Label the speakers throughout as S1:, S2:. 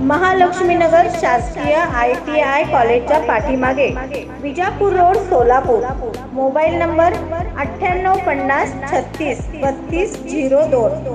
S1: महालक्ष्मीनगर शासकीय I T I कॉलेजच्या पाठीमागे Vijapur road Solapur. Mobile number अठ्ठ्याण्णव पन्नास छत्तीस बत्तीस झिरो दोन.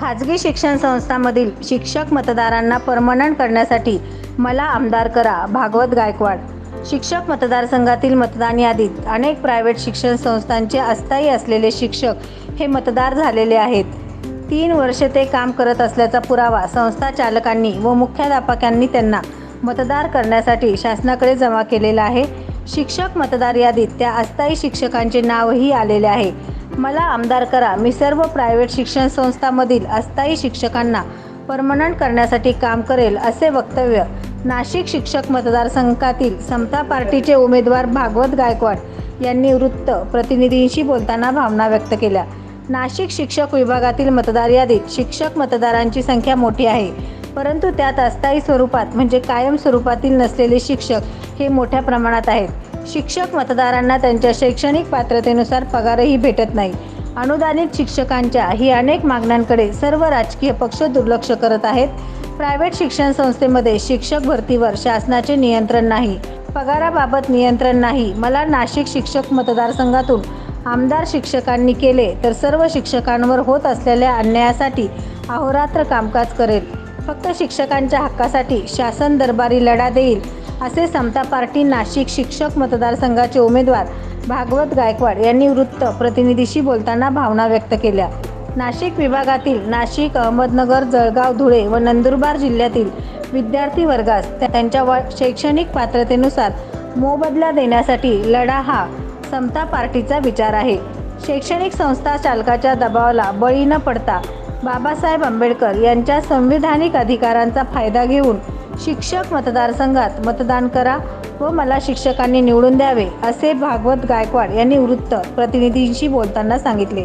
S1: खाजगी शिक्षण संस्थांमधील शिक्षक मतदारांना परमनंट करण्यासाठी मला आमदार करा भागवत गायकवाड. शिक्षक मतदारसंघातील मतदान यादीत अनेक प्रायव्हेट शिक्षण संस्थांचे अस्थायी असलेले शिक्षक हे मतदार झालेले आहेत. तीन वर्ष ते काम करत असल्याचा पुरावा संस्था चालकांनी व मुख्याध्यापकांनी त्यांना मतदार करण्यासाठी शासनाकडे जमा केलेला आहे. शिक्षक मतदार यादीत त्या अस्थायी शिक्षकांचे नावही आलेले आहे. मला आमदार करा. मी सर्व प्रायव्हेट शिक्षण संस्थांमधील अस्थायी शिक्षकांना परमनंट करण्यासाठी काम करेल असे वक्तव्य नाशिक शिक्षक मतदारसंघातील समता पार्टीचे उमेदवार भागवत गायकवाड यांनी वृत्त प्रतिनिधींशी बोलताना भावना व्यक्त केल्या. नाशिक शिक्षक विभागातील मतदार यादीत शिक्षक मतदारांची संख्या मोठी आहे. परंतु त्यात अस्थायी स्वरूपात म्हणजे कायम स्वरूपातील नसलेले शिक्षक हे मोठ्या प्रमाणात आहेत. शिक्षक मतदारांना त्यांच्या शैक्षणिक पात्रतेनुसार पगारही भेटत नाही. अनुदानित शिक्षकांच्या ही अनेक मागण्यांकडे सर्व राजकीय पक्ष दुर्लक्ष करत आहेत. प्रायव्हेट शिक्षण संस्थेमध्ये शिक्षक भरतीवर शासनाचे नियंत्रण नाही. पगाराबाबत नियंत्रण नाही. मला नाशिक शिक्षक मतदारसंघातून आमदार शिक्षकांनी केले तर सर्व शिक्षकांवर होत असलेल्या अन्यायासाठी अहोरात्र कामकाज करेल. फक्त शिक्षकांच्या हक्कासाठी शासन दरबारी लढा देईल असे समता पार्टी नाशिक शिक्षक मतदारसंघाचे उमेदवार भागवत गायकवाड यांनी वृत्त प्रतिनिधीशी बोलताना भावना व्यक्त केल्या. नाशिक विभागातील नाशिक अहमदनगर जळगाव धुळे व नंदुरबार जिल्ह्यातील विद्यार्थी वर्गास त्या- त्यांच्या व शैक्षणिक पात्रतेनुसार मोबदला देण्यासाठी लढा हा समता पार्टीचा विचार आहे. शैक्षणिक संस्था चालकाच्या दबावाला बळी न पडता बाबासाहेब आंबेडकर यांच्या संविधानिक अधिकारांचा फायदा घेऊन शिक्षक मतदारसंघात मतदान करा व मला शिक्षकांनी निवडून द्यावे असे भागवत गायकवाड यांनी वृत्त प्रतिनिधींशी बोलताना सांगितले.